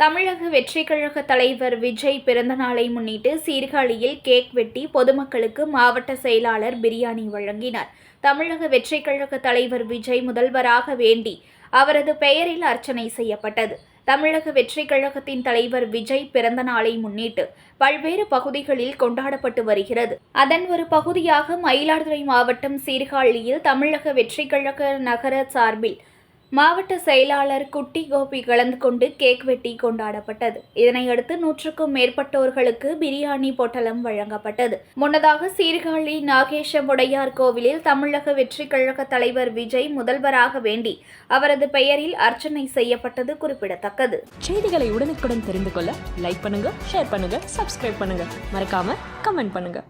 வெற்றி கழக தலைவர் விஜய் பிறந்தநாளை முன்னிட்டு சீர்காழியில் கேக் வெட்டி பொதுமக்களுக்கு மாவட்ட செயலாளர் பிரியாணி வழங்கினார். தமிழக வெற்றி கழக தலைவர் விஜய் முதல்வராக வேண்டி அவரது பெயரில் அர்ச்சனை செய்யப்பட்டது. தமிழக வெற்றி கழகத்தின் தலைவர் விஜய் பிறந்த நாளை முன்னிட்டு பல்வேறு பகுதிகளில் கொண்டாடப்பட்டு வருகிறது. அதன் ஒரு பகுதியாக மயிலாடுதுறை மாவட்டம் சீர்காழியில் தமிழக வெற்றி கழக நகர சார்பில் மாவட்ட செயலாளர் குட்டி கோபி கலந்து கொண்டு கேக் வெட்டி கொண்டாடப்பட்டது. இதனையடுத்து நூற்றுக்கும் மேற்பட்டோர்களுக்கு பிரியாணி பொட்டலம் வழங்கப்பட்டது. முன்னதாக சீர்காழி நாகேஷமுடையார் கோவிலில் தமிழக வெற்றி கழக தலைவர் விஜய் முதல்வராக வேண்டி அவரது பெயரில் அர்ச்சனை செய்யப்பட்டது குறிப்பிடத்தக்கது. செய்திகளை உடனுக்குடன் தெரிந்து கொள்ள லைக் பண்ணுங்க ஷேர் பண்ணுங்க சப்ஸ்கிரைப் பண்ணுங்க. மறக்காம கமெண்ட் பண்ணுங்க.